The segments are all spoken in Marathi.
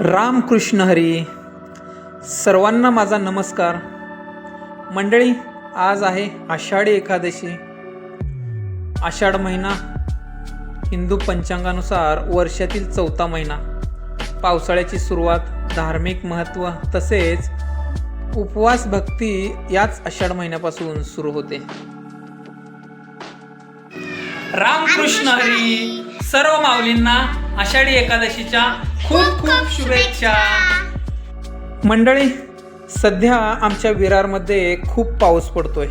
रामकृष्ण हरी. सर्वांना माझा नमस्कार. मंडळी आज आहे आषाढी एकादशी. आषाढ महिना हिंदू पंचांगानुसार वर्षातील चौथा महिना. पावसाळ्याची सुरुवात धार्मिक महत्त्व तसेच उपवास भक्ती याच आषाढ महिन्यापासून सुरू होते. रामकृष्ण हरी. सर्व माऊलींना आषाढी एकादशीच्या खूप खूप शुभेच्छा. मंडळी सध्या आमच्या विरारमध्ये खूप पाऊस पडतोय.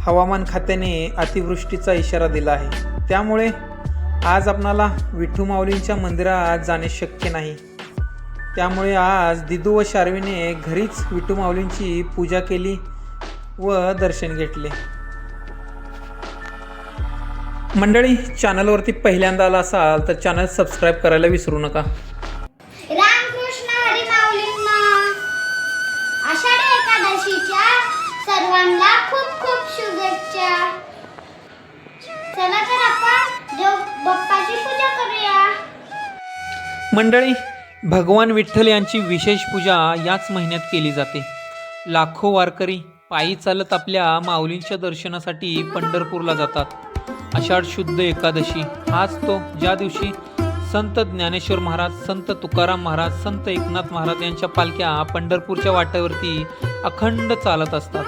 हवामान खात्याने अतिवृष्टीचा इशारा दिला आहे. त्यामुळे आज आपणाला विठू माऊलींच्या मंदिरात जाणे शक्य नाही. त्यामुळे आज दिदू व शार्वीने घरीच विठू माऊलींची पूजा केली व दर्शन घेतले. मंडळी चॅनलवरती पहिल्यांदा आला असाल तर चॅनल सबस्क्राईब करायला विसरू नका. रामकृष्ण हरी माऊलींना आषाढी एकादशीच्या सर्वांना खूप खूप शुभेच्छा. चला तर आपण देव बाप्पाची पूजा करूया. मंडळी भगवान विठ्ठल यांची विशेष पूजा याच महिन्यात केली जाते. लाखो वारकरी पायी चालत आपल्या माऊलींच्या दर्शनासाठी पंढरपूरला जातात. आषाढ शुद्ध एकादशी हाच तो ज्या दिवशी संत ज्ञानेश्वर महाराज संत तुकाराम महाराज संत एकनाथ महाराज यांच्या पालख्या पंढरपूरच्या वाटेवरती अखंड चालत असतात.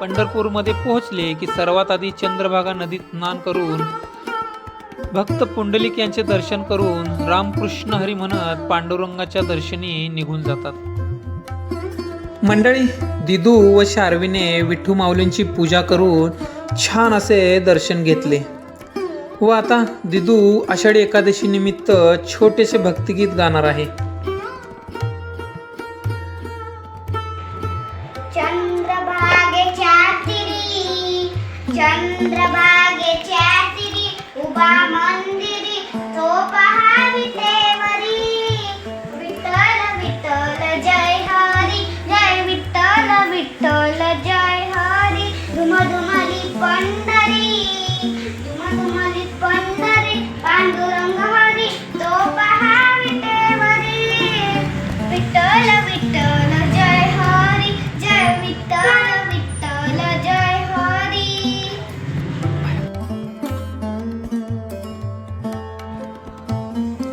पंढरपूरमध्ये पोहोचले की सर्वात आधी चंद्रभागा नदीत स्नान करून भक्त पुंडलिक यांचे दर्शन करून रामकृष्ण हरी म्हणत पांडुरंगाच्या दर्शनी निघून जातात. मंडळी दिदू व शार्वीने विठू माऊलींची पूजा करून छान असे दर्शन घेतले. व आता दिदू आषाढी एकादशी निमित्त छोटेसे भक्तिगीत गाणार आहे. चंद्रभागेच्या तिरी चंद्रभागेच्या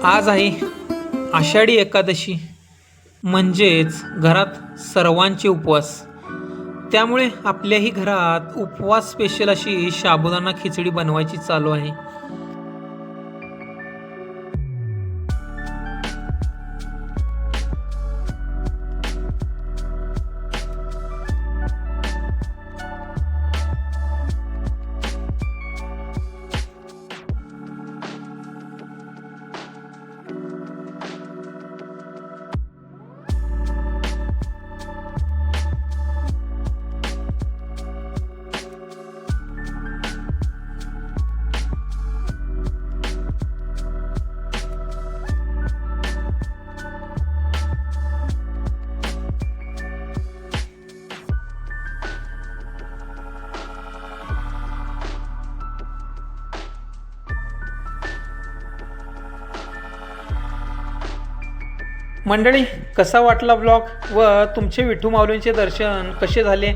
आज आहे आषाढी एकादशी म्हणजेच घरात सर्वांचे उपवास. त्यामुळे आपल्याही घरात उपवास स्पेशल अशी साबुदाणा खिचडी बनवायची चालू आहे. मंडळी कसा वाटला ब्लॉग व तुमचे विठू माऊलींचे दर्शन कसे झाले?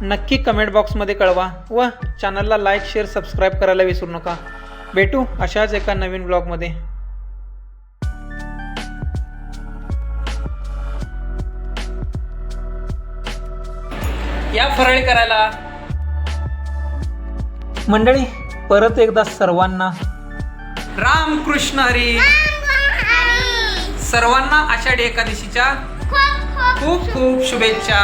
नक्की कमेंट बॉक्समध्ये कळवा व चॅनलला लाईक शेअर सबस्क्राईब करायला विसरू नका. भेटू अशाच एका नवीन ब्लॉगमध्ये या फराळी करायला. मंडळी परत एकदा सर्वांना. रामकृष्ण हरी. सर्वांना आषाढी एकादशीच्या खूप खूप शुभेच्छा.